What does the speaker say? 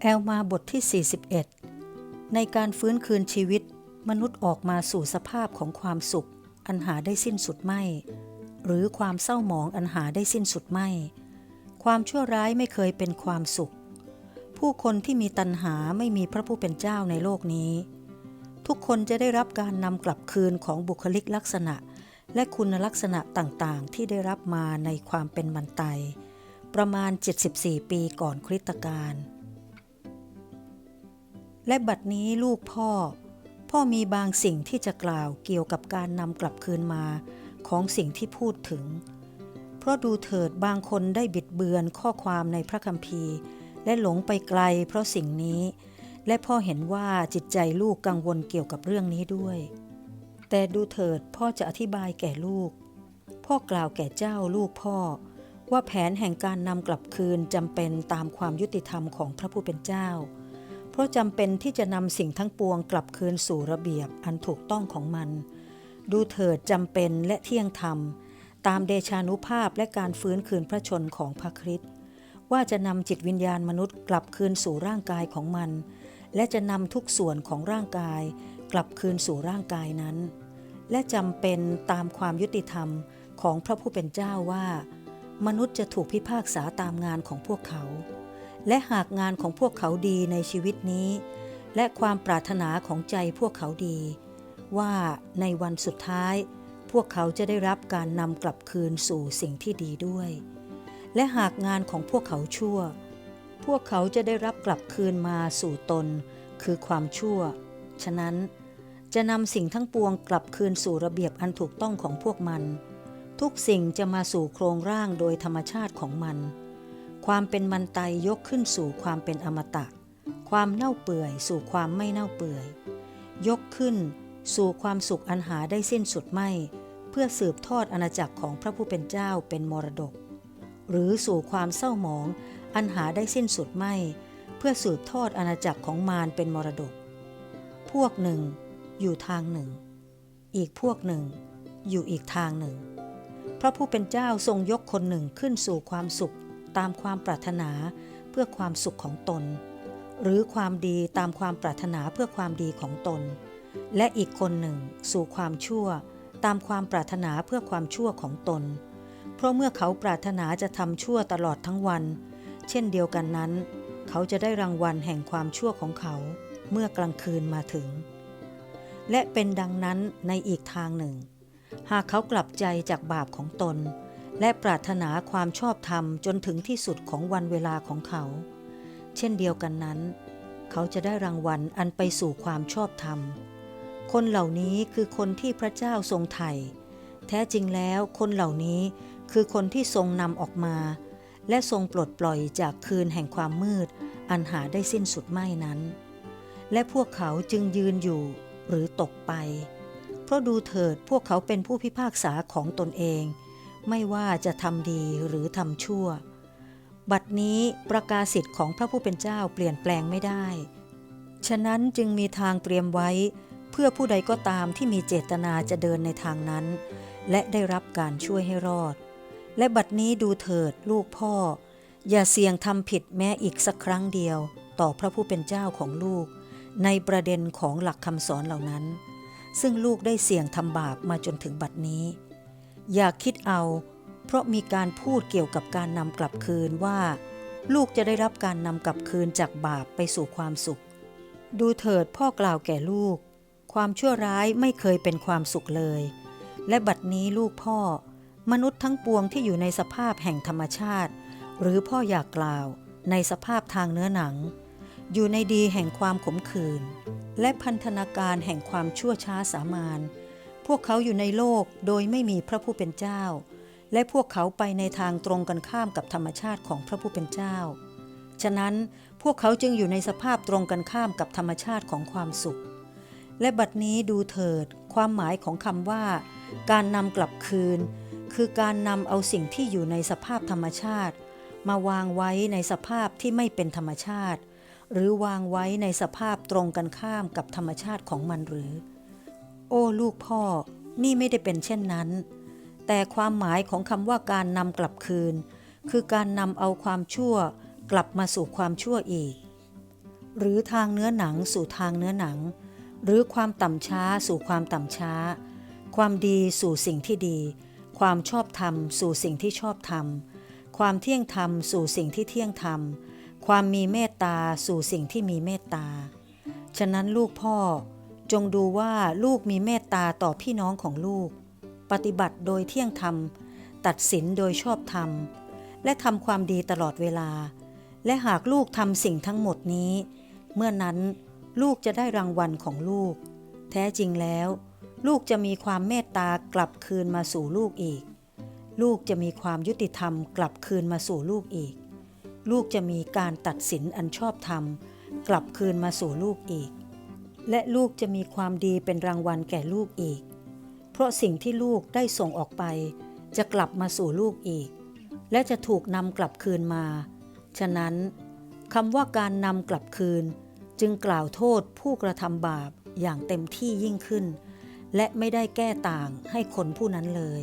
แอลมาบทที่ 41 ในการฟื้นคืนชีวิต มนุษย์ออกมาสู่สภาพของความสุข อันหาได้สิ้นสุดไม่ หรือความเศร้าหมองอันหาได้สิ้นสุดไม่ ความชั่วร้ายไม่เคยเป็นความสุข ผู้คนที่มีตัณหาไม่มีพระผู้เป็นเจ้าในโลกนี้ ทุกคนจะได้รับการนำกลับคืนของบุคลิกลักษณะ และคุณลักษณะต่างๆ ที่ได้รับมาในความเป็นมันไต ประมาณ 74 ปีก่อนคริสตกาลและบัดนี้ลูกพ่อ พ่อมีบางสิ่งที่จะกล่าวเกี่ยวกับการนำกลับคืนมาของสิ่งที่พูดถึง เพราะดูเถิดบางคนได้บิดเบือนข้อความในพระคัมภีร์ และหลงไปไกลเพราะสิ่งนี้ และพ่อเห็นว่าจิตใจลูกกังวลเกี่ยวกับเรื่องนี้ด้วย แต่ดูเถิดพ่อจะอธิบายแก่ลูก พ่อกล่าวแก่เจ้าลูกพ่อ ว่าแผนแห่งการนำกลับคืนจำเป็นตามความยุติธรรมของพระผู้เป็นเจ้า เพราะจำเป็นที่จะนำสิ่งทั้งปวงกลับคืนสู่ระเบียบอันถูกต้องของมัน ดูเถิดจำเป็นและเที่ยงธรรม ตามเดชานุภาพและการฟื้นคืนพระชนของพระคริสต์ว่าจะนำจิตวิญญาณมนุษย์กลับคืนสู่ร่างกายของมัน และจะนำทุกส่วนของร่างกายกลับคืนสู่ร่างกายนั้น และจำเป็นตามความยุติธรรมของพระผู้เป็นเจ้าว่า มนุษย์จะถูกพิพากษาตามงานของพวกเขา และหากงานของพวกเขาดีในชีวิตนี้ และความปรารถนาของใจพวกเขาดี ว่าในวันสุดท้าย พวกเขาจะได้รับการนำกลับคืนสู่สิ่งที่ดีด้วย และหากงานของพวกเขาชั่ว พวกเขาจะได้รับกลับคืนมาสู่ตน คือความชั่ว ฉะนั้น จะนำสิ่งทั้งปวงกลับคืนสู่ระเบียบอันถูกต้องของพวกมัน ทุกสิ่งจะมาสู่โครงร่างโดยธรรมชาติของมัน ความเป็นมันไตยกขึ้นสู่ความเป็นอมตะ ความเน่าเปื่อยสู่ความไม่เน่าเปื่อย ยกขึ้นสู่ความสุขอันหาได้สิ้นสุดไม่ เพื่อสืบทอดอาณาจักรของพระผู้เป็นเจ้าเป็นมรดก หรือสู่ความเศร้าหมอง อันหาได้สิ้นสุดไม่ เพื่อสืบทอดอาณาจักรของมารเป็นมรดก พวกหนึ่ง อยู่ทางหนึ่ง อีกพวกหนึ่ง อยู่อีกทางหนึ่ง พระผู้เป็นเจ้าทรงยกคนหนึ่งขึ้นสู่ความสุขตามความปรารถนาเพื่อความสุขของตน หรือความดีตามความปรารถนาเพื่อความดีของตน และอีกคนหนึ่ง สู่ความชั่ว ตามความปรารถนาเพื่อความชั่วของตน เพราะเมื่อเขาปรารถนาจะทำชั่วตลอดทั้งวัน เช่นเดียวกันนั้น เขาจะได้รางวัลแห่งความชั่วของเขา เมื่อกลางคืนมาถึง และเป็นดังนั้นในอีกทางหนึ่ง หากเขากลับใจจากบาปของตน และปรารถนาความชอบธรรมจนถึงที่สุดของวันเวลาของเขา เช่นเดียวกันนั้น เขาจะได้รางวัลอันไปสู่ความชอบธรรม คนเหล่านี้คือคนที่พระเจ้าทรงไถ่แท้จริงแล้วคนเหล่านี้คือคนที่ทรงนำออกมา และทรงปลดปล่อยจากคืนแห่งความมืด อันหาได้สิ้นสุดไม่นั้น และพวกเขาจึงยืนอยู่ หรือตกไป เพราะดูเถิดพวกเขาเป็นผู้พิพากษาของตนเอง ไม่ว่าจะทำดีหรือทำชั่ว บัดนี้ประกาศสิทธิ์ของพระผู้เป็นเจ้าเปลี่ยนแปลงไม่ได้ ฉะนั้นจึงมีทางเตรียมไว้ เพื่อผู้ใดก็ตามที่มีเจตนาจะเดินในทางนั้น และได้รับการช่วยให้รอด และบัดนี้ดูเถิดลูกพ่อ อย่าเสี่ยงทำผิดแม้อีกสักครั้งเดียว ต่อพระผู้เป็นเจ้าของลูก ในประเด็นของหลักคำสอนเหล่านั้น ซึ่งลูกได้เสี่ยงทำบาปมาจนถึงบัดนี้ อย่าคิดเอา เพราะมีการพูดเกี่ยวกับการนำกลับคืนว่า ลูกจะได้รับการนำกลับคืนจากบาปไปสู่ความสุข ดูเถิดพ่อกล่าวแก่ลูก ความชั่วร้ายไม่เคยเป็นความสุขเลย และบัดนี้ลูกพ่อ มนุษย์ทั้งปวงที่อยู่ในสภาพแห่งธรรมชาติ หรือพ่ออยากกล่าวในสภาพทางเนื้อหนัง อยู่ในดีแห่งความขมขื่นและพันธนาการแห่งความชั่วช้าสามานพวกเขาอยู่ในโลกโดยไม่มีพระผู้เป็นเจ้า และพวกเขาไปในทางตรงกันข้ามกับธรรมชาติของพระผู้เป็นเจ้า ฉะนั้นพวกเขาจึงอยู่ในสภาพตรงกันข้ามกับธรรมชาติของความสุข และบัดนี้ดูเถิด ความหมายของคำว่า การนำกลับคืน คือการนำเอาสิ่งที่อยู่ในสภาพธรรมชาติ มาวางไว้ในสภาพที่ไม่เป็นธรรมชาติ หรือวางไว้ในสภาพตรงกันข้ามกับธรรมชาติของมันหรือ โอ้ลูกพ่อนี่ไม่ได้เป็นเช่นนั้น แต่ความหมายของคำว่าการนำกลับคืน คือการนำเอาความชั่วกลับมาสู่ความชั่วอีก หรือทางเนื้อหนังสู่ทางเนื้อหนัง หรือความต่ำช้าสู่ความต่ำช้า ความดีสู่สิ่งที่ดี ความชอบธรรมสู่สิ่งที่ชอบธรรม ความเที่ยงธรรมสู่สิ่งที่เที่ยงธรรม ความมีเมตตาสู่สิ่งที่มีเมตตา ฉะนั้นลูกพ่อจงดูว่าลูกมีเมตตาต่อพี่น้องของลูก ปฏิบัติโดยเที่ยงธรรม ตัดสินโดยชอบธรรม และทำความดีตลอดเวลา และหากลูกทำสิ่งทั้งหมดนี้ เมื่อนั้นลูกจะได้รางวัลของลูก แท้จริงแล้ว ลูกจะมีความเมตตากลับคืนมาสู่ลูกอีก ลูกจะมีความยุติธรรมกลับคืนมาสู่ลูกอีก ลูกจะมีการตัดสินอันชอบธรรม กลับคืนมาสู่ลูกอีก และลูกจะมีความดีเป็นรางวัลแก่ลูกอีก เพราะสิ่งที่ลูกได้ส่งออกไป จะกลับมาสู่ลูกอีก และจะถูกนำกลับคืนมา ฉะนั้นคำว่าการนำกลับคืน จึงกล่าวโทษผู้กระทำบาปอย่างเต็มที่ยิ่งขึ้น และไม่ได้แก้ต่างให้คนผู้นั้นเลย